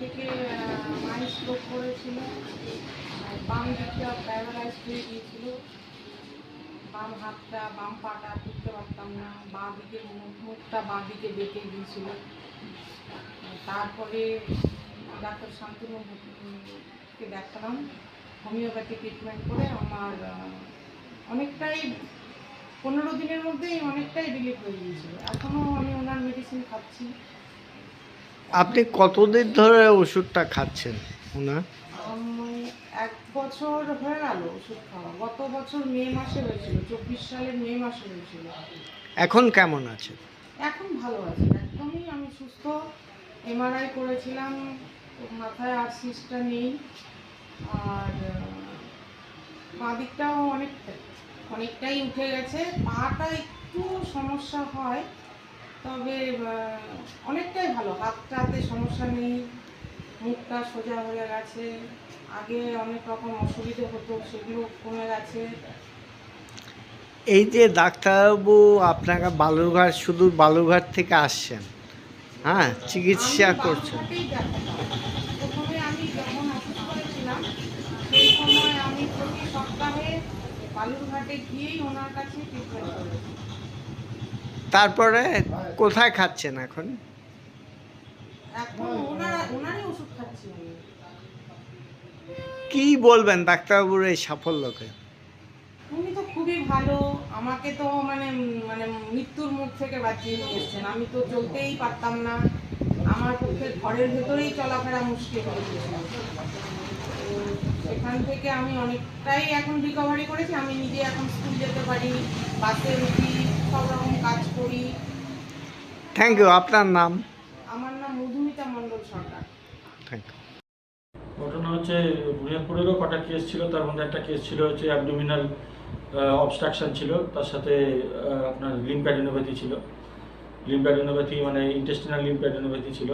থেকে মাই স্ট্রোক করেছিল বাম দিকটা প্যারালাইজ হয়ে গিয়েছিল। বাম হাতটা, বাম পাটা তুলতে পারতাম না, বাঁ দিকে মুখটা বাঁ দিকে বেঁকে গিয়েছিল। তারপরে ডাক্তার শান্তনুকে দেখালাম, হোমিওপ্যাথি ট্রিটমেন্ট করে আমার অনেকটাই, পনেরো দিনের মধ্যেই অনেকটাই রিলিফ হয়ে গিয়েছিল। এখনও আমি ওনার মেডিসিন খাচ্ছি। আপনি কতদিন ধরে ওষুধটা খাচ্ছেন আমি এক বছর হয়ে গেল ওষুধ খাওয়া। গত বছর মে মাসে হয়েছিল চব্বিশ সালের মে মাসে হয়েছিল। এখন কেমন আছে এখন ভালো আছে একদমই আমি সুস্থ। এমআরআই করেছিলাম মাথায় আর সিস্টটা নেই। আর বাঁ দিকটাও অনেকটা অনেকটাই উঠে গেছে। পাটা একটু সমস্যা হয় তবে অনেকটাই ভালো। হাতটাতে সমস্যা নেই মুখটা সোজা হয়ে গেছে আগে অনেক রকম অসুবিধে হতো সেগুলো কমে গেছে। এই যে ডাক্তারবাবু আপনাকে বালুরঘাট শুধু বালুরঘাট থেকে আসছেন হ্যাঁ চিকিৎসা করছেন। প্রথমে আমি যখন অসুস্থ হয়েছিলাম সেই সময় আমি প্রতি সপ্তাহে বালুরঘাটে গিয়েই ওনার কাছে ট্রিটমেন্ট করেছি। তারপরে কোথায় খাচ্ছেন এখন? কি বলবেন ডাক্তারবাবুর এই সাফল্যকে? উনি তো খুবই ভালো আমাকে তো মানে মানে মৃত্যুর মুখ থেকে বাঁচিয়ে নিয়ে এসছেন। আমি তো চলতেই পারতাম না। আমার পক্ষে ঘরের ভেতরেই চলাফেরা মুশকিল হয়ে গিয়েছিল সেখান থেকে আমি অনেকটাই এখন রিকভারি করেছি। আমি নিজে এখন স্কুল যেতে পারি বাসে উঠি সব রকম কাজ করি। থ্যাংক ইউ আপনার নাম? আমার নাম মধুমিতা মণ্ডল সরকার। থ্যাংক ইউ ঘটনা হচ্ছে বুনিয়াদপুরেরও কটা কেস ছিল তার মধ্যে একটা কেস ছিল হচ্ছে অ্যাবডোমিনাল অবস্ট্রাকশন ছিল তার সাথে আপনার লিম্প্যাডিনোপ্যাথি ছিল। লিম্প্যাডিনোপ্যাথি মানে ইন্টেস্টিনাল লিম্প্যাডিনোপ্যাথি ছিল।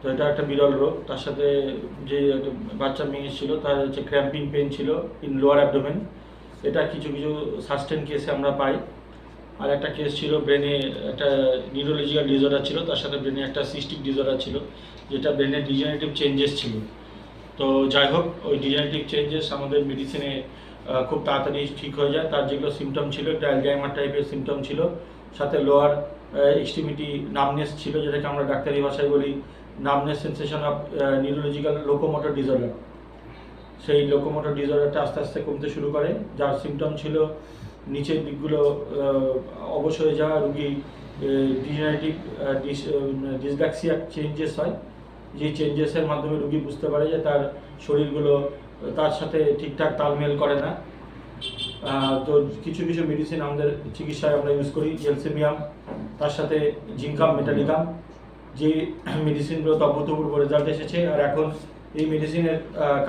তো এটা একটা বিরল রোগ তার সাথে যে একটা বাচ্চা মেয়ে ছিল তার হচ্ছে ক্র্যাম্পিং পেন ছিল ইন লোয়ার অ্যাবডোমেন এটা কিছু কিছু সাস্টেন কেসে আমরা পাই। আর একটা কেস ছিল ব্রেনে একটা নিউরোলজিক্যাল ডিসঅর্ডার ছিল, তার সাথে ব্রেনে একটা সিস্টিক ডিসঅর্ডার ছিল, যেটা ব্রেনের ডিজেনারেটিভ চেঞ্জেস ছিল। তো যাই হোক, ওই ডিজেনারেটিভ চেঞ্জেস আমাদের মেডিসিনে খুব তাড়াতাড়ি ঠিক হয়ে যায়। তার যেগুলো সিমটম ছিল, একটা অ্যালজাইমার টাইপের সিমটম ছিল, সাথে লোয়ার এক্সট্রিমিটি নামনেস ছিল, যেটাকে আমরা ডাক্তারি ভাষায় বলি numbness sensation of neurological locomotor disorder সেই লোকোমোটর ডিসঅর্ডারটা আস্তে আস্তে কমতে শুরু করে। যার সিমটম ছিল নিচের দিকগুলো অবশ হয়ে যাওয়া রুগী ডিজেনারেটিভ ডিসব্যাক্সিয়া চেঞ্জেস হয়। যে চেঞ্জেসের মাধ্যমে রুগী বুঝতে পারে যে তার শরীরগুলো, তার সাথে ঠিকঠাক তালমেল করে না। তো কিছু কিছু মেডিসিন আমাদের চিকিৎসায় আমরা ইউজ করি জেলসেমিয়াম তার সাথে জিঙ্কাম মেটালিকাম যে মেডিসিনগুলো তো অভূতপূর্ব রেজাল্ট এসেছে। আর এখন এই মেডিসিনের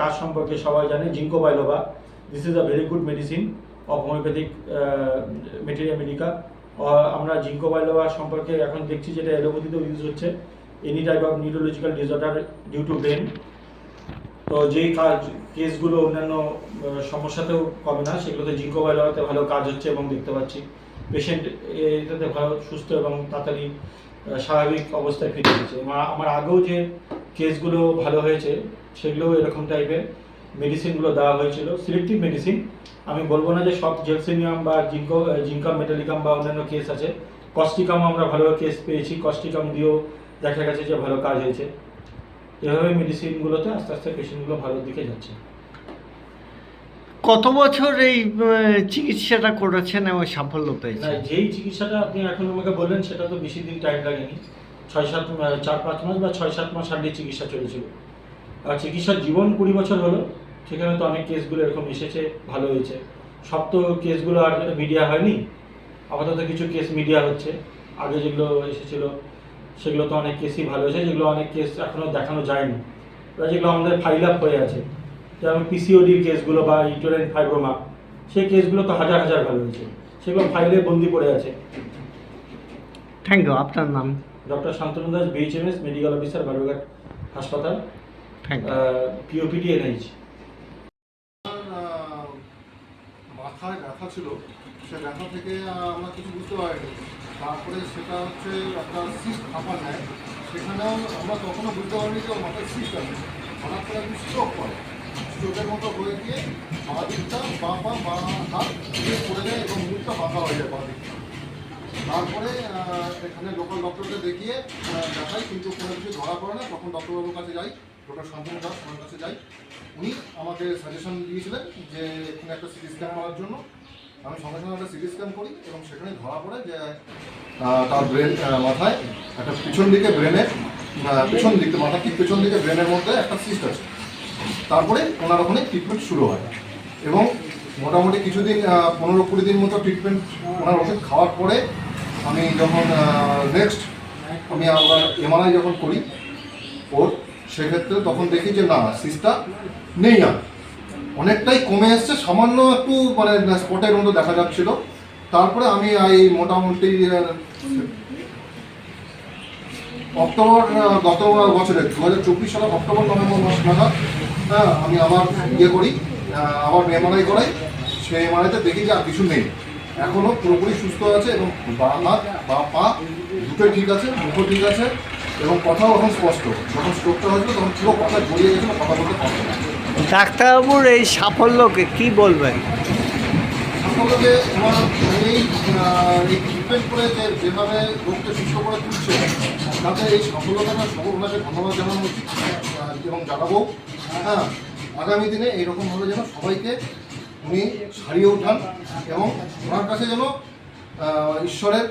কাজ সম্পর্কে সবাই জানে ginkgo biloba this is a very good medicine of homeopathic materia medica আমরা জিঙ্কো বাইলোবা সম্পর্কে এখন দেখছি যেটা এলোপ্যাথিতেও ইউজ হচ্ছে। Any type of neurological disorder due to brain তো যেই কাজ কেসগুলো অন্যান্য সমস্যাতেও কমে না, সেগুলোতে জিঙ্কো বাইলোয়াতে ভালো কাজ হচ্ছে এবং দেখতে পাচ্ছি। পেশেন্ট এটাতে ভালো, সুস্থ এবং তাড়াতাড়ি স্বাভাবিক অবস্থায় ফিরে এসেছে। আমার আগেও যে কেসগুলো ভালো হয়েছে, সেগুলোও এরকম টাইপের মেডিসিনগুলো দেওয়া হয়েছিল সিলেক্টিভ মেডিসিন আমি বলব না যে সব জেলসিনিয়াম বা জিঙ্কো জিঙ্কাম মেটালিকাম বা অন্যান্য কেস আছে। কস্টিকাম আমরা ভালো কেস পেয়েছি। কস্টিকাম দিয়েও দেখা গেছে যে ভালো কাজ হয়েছে। এভাবে মেডিসিনগুলোতে আস্তে আস্তে পেশেন্টগুলো ভালোর দিকে যাচ্ছে। কত বছর এই চিকিৎসাটা করেছেন এবং সাফল্য না পেয়েছেন যেই চিকিৎসাটা আপনি এখন আমাকে বললেন সেটা তো বেশি দিন টাইম লাগেনি। ছয় সাত চার পাঁচ মাস বা ছয় সাত মাস আগে চিকিৎসা চলেছিল। আর চিকিৎসার জীবন কুড়ি বছর হলো। সেখানে তো অনেক কেসগুলো এরকম এসেছে ভালো হয়েছে। সব তো কেসগুলো আর মিডিয়া হয়নি আপাতত কিছু কেস মিডিয়া হচ্ছে। আগে যেগুলো এসেছিল সেগুলো তো অনেক কেসই ভালো হয়েছে যেগুলো অনেক কেস এখনও দেখানো যায়নি। যেগুলো আমাদের ফাইল আপ হয়ে আছে যেমন পিসিওডির কেসগুলো বা ইটোরেন ফাইব্রোমা সেই কেসগুলো তো হাজার হাজার ভালো হয়েছে। সেগুলো ফাইলে বন্দি পড়ে আছে। থ্যাংক ইউ আপনার নাম? Doctor Shantanu Das BHMS medical officer Balurghat হাসপাতাল। থ্যাংক ইউ পিওপিডি এনআইচ মাথায় ছিল, সে ব্যথা থেকে আমরা কিছু বুঝতে পারিনি। তারপরে সেটা হচ্ছে একটা সিস্ট আপার নেয়। সেখানেও আমরা তখনও বুঝতে পারিনি যে মাথায় সিস্ট আছে। হঠাৎ করে একটু স্ট্রোক করে স্ট্রোকের মতো হয়ে গিয়ে বাঁ দিকটা বা পা, বাঁ হাত দিয়ে পড়ে যায় এবং মুখটা বাঁকা হয়ে যায় বা দিকটা। তারপরে এখানে লোকাল ডক্টরকে দেখিয়ে দেখাই, কিন্তু কোনো কিছু ধরা পড়ে না, তখন ডক্টরবাবুর কাছে যাই। ডক্টর শান্তনু দাস ওনার কাছে যাই উনি আমাকে সাজেশন দিয়েছিলেন যে এখানে একটা সিটি স্ক্যান করার জন্য। আমি সঙ্গে সঙ্গে একটা সিটি স্ক্যান করি এবং সেখানে ধরা পড়ে যে তার ব্রেন মাথায় একটা পিছন দিকে ব্রেনের পিছন দিকে মাথা ঠিক পিছন দিকে ব্রেনের মধ্যে একটা সিস্ট আছে। তারপরে ওনার ওখানে ট্রিটমেন্ট শুরু হয় এবং মোটামুটি কিছুদিন পনেরো কুড়ি দিন মতো ট্রিটমেন্ট ওনার ওষুধ খাওয়ার পরে আমি যখন নেক্সট আমি আবার এমআরআই যখন করি, ওর সেক্ষেত্রে তখন দেখি যে না সিসটা নেই আর। অনেকটাই কমে এসছে, সামান্য একটু মানে স্পটের মতো দেখা যাচ্ছিল। তারপরে আমি এই মোটামুটি অক্টোবর গত বছরে দু হাজার চব্বিশ সালের অক্টোবর, নভেম্বর মাস নাগাদ হ্যাঁ আমি আবার ইয়ে করি আবার এমআরআই করাই। সেই এমআরআইতে দেখি যে আর কিছু নেই। এখনও পুরোপুরি সুস্থ আছে এবং বা হাত বা পা দুটোই ঠিক আছে, মুখও ঠিক আছে। এবং কথাও এখন স্পষ্ট। যখন স্ট্রোকটা হয়েছিল তখন পুরো কথা জড়িয়ে গেছিল কথা বলতে পারতো না। ডাক্তারবাবুর এই সাফল্যকে কি বলবেন? সকলকে আমার এই ট্রিটমেন্ট করে যে যেভাবে রোগকে সুস্থ করে তুলছে তাতে এই সফলতাটা সকল ওনাকে ধন্যবাদ জানানো উচিত এবং জানাব হ্যাঁ আগামী দিনে এইরকমভাবে যেন সবাইকে উনি সারিয়ে উঠান এবং ওনার কাছে যেন ঈশ্বরের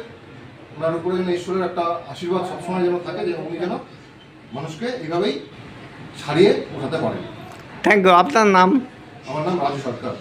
ওনার উপরে যেন ঈশ্বরের একটা আশীর্বাদ সবসময় যেন থাকে যে উনি যেন মানুষকে এভাবেই ছাড়িয়ে ওঠাতে পারেন। থ্যাংক ইউ আপনার নাম? আমার নাম রাজু সরকার।